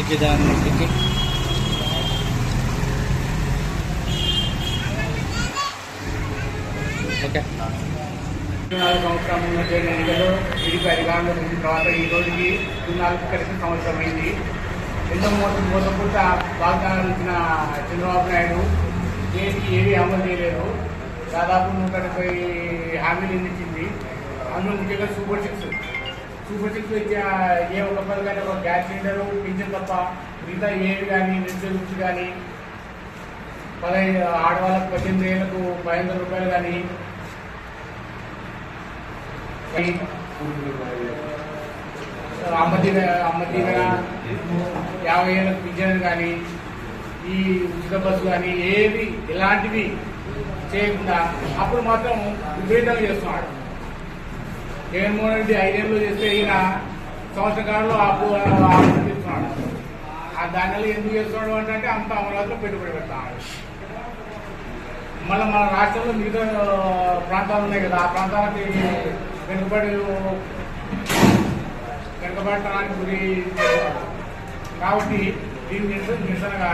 ఎక్కిదాన్ని ఎక్కి. ఓకే. నాలుగు సంవత్సరం ఉన్నటువంటి ఎన్నికలు టీడీపీ అధికారంలో వచ్చిన తర్వాత ఈ రోజుకి నాలుగు కలిసిన సంవత్సరం అయింది. ఎన్నో మోసం మోసపూట వాగ్దానాలు ఇచ్చిన చంద్రబాబు నాయుడు ఏది ఏవి అమలు చేయలేదు. దాదాపు నూట డెబ్బై హామీలు ఇచ్చింది. అందులో ముఖ్యంగా సూపర్ సిక్స్. సూపర్ సిక్స్ ఇచ్చే ఏ ఒక్క కానీ ఒక గ్యాస్ సిలిండరు పింఛన్ తప్ప మిగతా ఏవి కానీ నిరుద్యోగులు కానీ పదహైదు ఆడవాళ్ళకు పద్దెనిమిది ఏళ్ళకు పదిహేను రూపాయలు కానీ అమ్మ దీవెన యాభై ఏళ్ళకు పింఛన్ కానీ ఈ ఉచిత బస్సు కానీ ఏవి ఇలాంటివి చేయకుండా అప్పుడు మాత్రం విపరీతంగా చేస్తున్నాడు. జగన్మోహన్ రెడ్డి ఐదేళ్ళు చేస్తే ఈయన సంవత్సర కాలంలో ఆపు ఆ దానిలో ఎందుకు చేస్తున్నాడు అంటే అంత అమరావతిలో పెట్టుబడి పెడతాడు. మళ్ళీ మన రాష్ట్రంలో మిగతా ప్రాంతాలు ఉన్నాయి కదా ఆ ప్రాంతాలకి వెనుకబడి వెనుకబడటానికి గురి కాబట్టి దీని నిరసనగా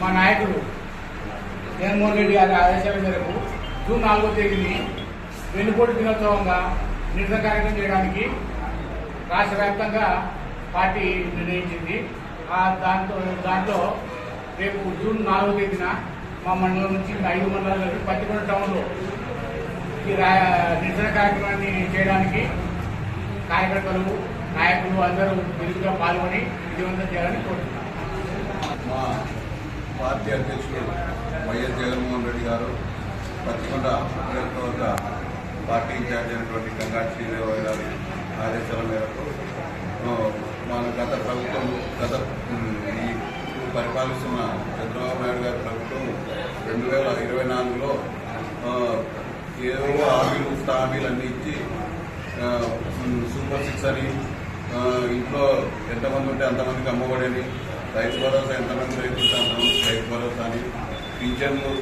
మా నాయకుడు జగన్మోహన్ రెడ్డి గారి ఆదేశాల మేరకు జూన్ నాలుగో తేదీని వెన్నుపోటు దినోత్సవంగా నిరసన కార్యక్రమం చేయడానికి రాష్ట్ర వ్యాప్తంగా పార్టీ నిర్ణయించింది. ఆ దాంతో దాంట్లో రేపు జూన్ నాలుగో తేదీన మా మండలం నుంచి ఐదు మండలాల కలిపి పత్తికొండ టౌన్లో ఈ నిరసన కార్యక్రమాన్ని చేయడానికి కార్యకర్తలు నాయకులు అందరూ విరివిగా పాల్గొని విజయవంతం చేయాలని కోరుతున్నాను మా పార్టీ అధ్యక్షుడు వైఎస్ జగన్మోహన్ రెడ్డి గారు పచ్చికొండ నియోజకవర్గ పార్టీ ఇన్ఛార్జ్ అయినటువంటి కంగాటి శ్రీదేవి గారి ఆదేశాల మేరకు మన గత ప్రభుత్వం గత ఈ పరిపాలిస్తున్న చంద్రబాబు నాయుడు గారి ప్రభుత్వం రెండు వేల ఇరవై నాలుగులో ఏదో హామీలు ఉచిత హామీలు అన్నీ ఇచ్చి సూపర్ సిక్స్ అని ఇంట్లో ఎంతమంది ఉంటే అంతమందికి అమ్మఒడని రైతు భరోసా ఎంతమంది రైతు ఉంటే అంతమంది రైతు భరోసా అని పింఛన్లు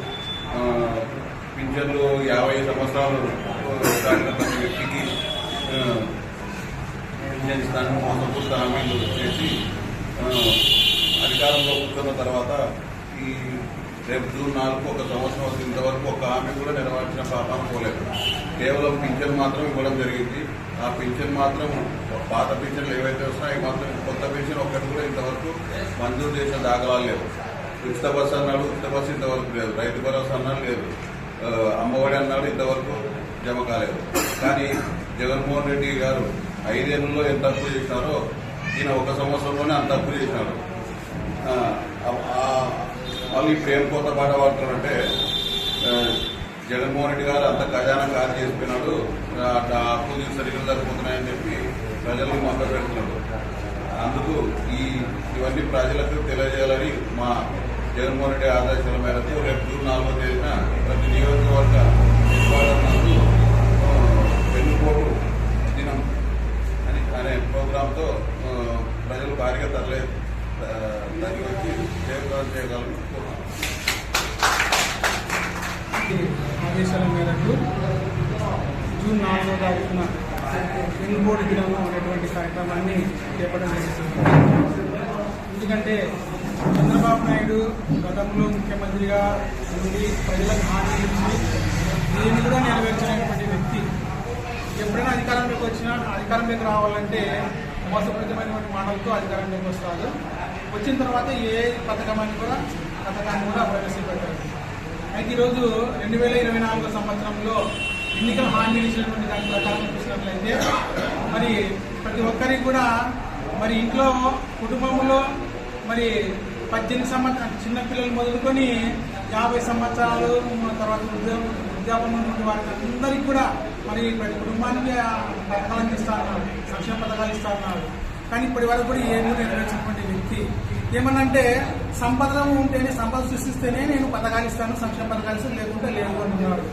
పింఛన్లు యాభై సంవత్సరాలు దాటిన ప్రతి వ్యక్తికి పింఛన్ ఇస్తాను మోసపూర్త హామీలు చేసి అధికారంలో కూర్చున్న తర్వాత ఈ రేపు జూన్ నాలుగు ఒక సంవత్సరం వస్తుంది ఇంతవరకు ఒక హామీ కూడా నెరవేర్చిన పాపం పోలేదు. కేవలం పింఛన్ మాత్రం ఇవ్వడం జరిగింది. ఆ పింఛన్ మాత్రం పాత పింఛన్లు ఏవైతే వస్తున్నాయో మాత్రం కొత్త పింఛన్ ఒక్కటి కూడా ఇంతవరకు మంజూరు చేసిన దాఖలాలు లేవు. ఉచిత బస్సు అన్నాడు ఉచిత బస్సు ఇంతవరకు లేదు. రైతు భరోసా అన్నాడు లేదు. అమ్మఒడి అన్నాడు ఇంతవరకు జమ కాలేదు. కానీ జగన్మోహన్ రెడ్డి గారు ఐదేళ్ళలో ఎంత అప్పు చేసినారో ఈయన ఒక సంవత్సరంలోనే అంత అప్పు చేసినారు మళ్ళీ ఇప్పుడు కొత్త పాట పాడుతున్నారంటే జగన్మోహన్ రెడ్డి గారు అంత ఖజానా కారు చేసిపోయినాడు. ఆ, అప్పు సరిగ్గా సరిపోతున్నాయని చెప్పి ప్రజలకు మొదలు పెడుతున్నాడు. అందుకు ఈ ఇవన్నీ ప్రజలకు తెలియజేయాలని మా జగన్మోహన్ రెడ్డి ఆదేశాల మేరకు రేపు జూన్ నాలుగో తేదీన ప్రతి నియోజకవర్గ హెడ్క్వార్టర్ నందు వెన్నుపోటు దినం అని అనే ప్రోగ్రాంతో ప్రజలు భారీగా తరలి ఆ, తరలి వచ్చి జయప్రదం చేయగలను ఆదేశాల మేరకు జూన్ నాలుగో తారీఖున వెన్నుపోటు దినంలో ఉన్నటువంటి కార్యక్రమాన్ని చేపట్టడం జరుగుతుంది. ఎందుకంటే చంద్రబాబు నాయుడు గతంలో ముఖ్యమంత్రిగా ఉండి ప్రజలకు హామీ ఇచ్చి దీన్ని కూడా నెరవేర్చినటువంటి వ్యక్తి ఎప్పుడైనా అధికారంలోకి వచ్చినా అధికారంలోకి రావాలంటే మోసపూరితమైనటువంటి మాటలతో అధికారంలోకి వస్తారు. వచ్చిన తర్వాత ఏ పథకమని కూడా పథకాన్ని కూడా ప్రవేశపెట్టారు. అయితే ఈరోజు రెండు వేల ఇరవై నాలుగో సంవత్సరంలో ఎన్నికల హామీ ఇచ్చినటువంటి దాని ప్రకారం చూసినట్లయితే మరి ప్రతి ఒక్కరికి కూడా మరి ఇంట్లో కుటుంబంలో మరి పద్దెనిమిది సంవత్సరాలు చిన్నపిల్లలు మొదలుకొని యాభై సంవత్సరాలు తర్వాత ఉద్యోగం ఉద్యోగం ఉన్నటువంటి వారికి అందరికీ కూడా మరి ప్రతి కుటుంబానికి ఆ పథకాలను ఇస్తా ఉన్నారు సంక్షేమ పథకాలు ఇస్తా ఉన్నారు. కానీ ఇప్పటి వరకు కూడా ఏమీ నెరవేర్చినటువంటి వ్యక్తి. ఏమనంటే సంపద ఉంటేనే సంపద సృష్టిస్తేనే నేను పథకాలు ఇస్తాను సంక్షేమ పథకాలు ఇస్తాను లేకుంటే లేదు అంటున్నాడు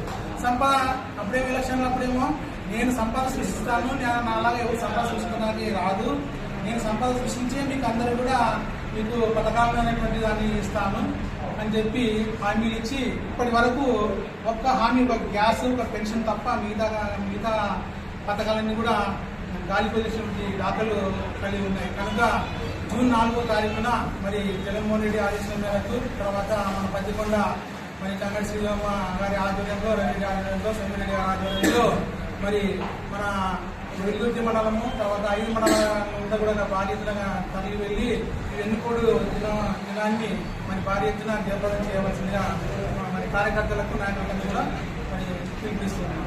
సంపద అప్పుడేమో ఎలక్షన్లు అప్పుడేమో నేను సంపద సృష్టిస్తాను నేను నాలాగా ఎవరు సంపద సృష్టించడానికి రాదు. నేను సంపద సృష్టించే మీకు అందరూ కూడా మీకు పథకాలు అనేటువంటి దాన్ని ఇస్తాను అని చెప్పి హామీలు ఇచ్చి ఇప్పటి వరకు ఒక్క హామీ ఒక గ్యాస్ ఒక పెన్షన్ తప్ప మిగతా మిగతా పథకాలన్నీ కూడా గాలి పొల్యూషన్కి దాఖలు కలిగి ఉన్నాయి. కనుక జూన్ నాలుగో తారీఖున మరి జగన్మోహన్ రెడ్డి ఆదేశం మేరకు తర్వాత మన పత్తికొండ మరి చంగడి శ్రీరామ గారి ఆధ్వర్యంలో రవి గారి ఆధ్వర్యంలో సోమిరెడ్డి గారి ఆధ్వర్యంలో మరి మన వెల్లుర్తి మండలము తర్వాత ఐదు మండలంతా కూడా భారీ ఎత్తున తరలి వెళ్ళి ఎన్నుకోడు దినాన్ని మరి భారీ ఎత్తున జయప్రదం చేయవలసిందిగా మరి కార్యకర్తలకు నాయకులకు కూడా మరి పిలుపునిస్తున్నాం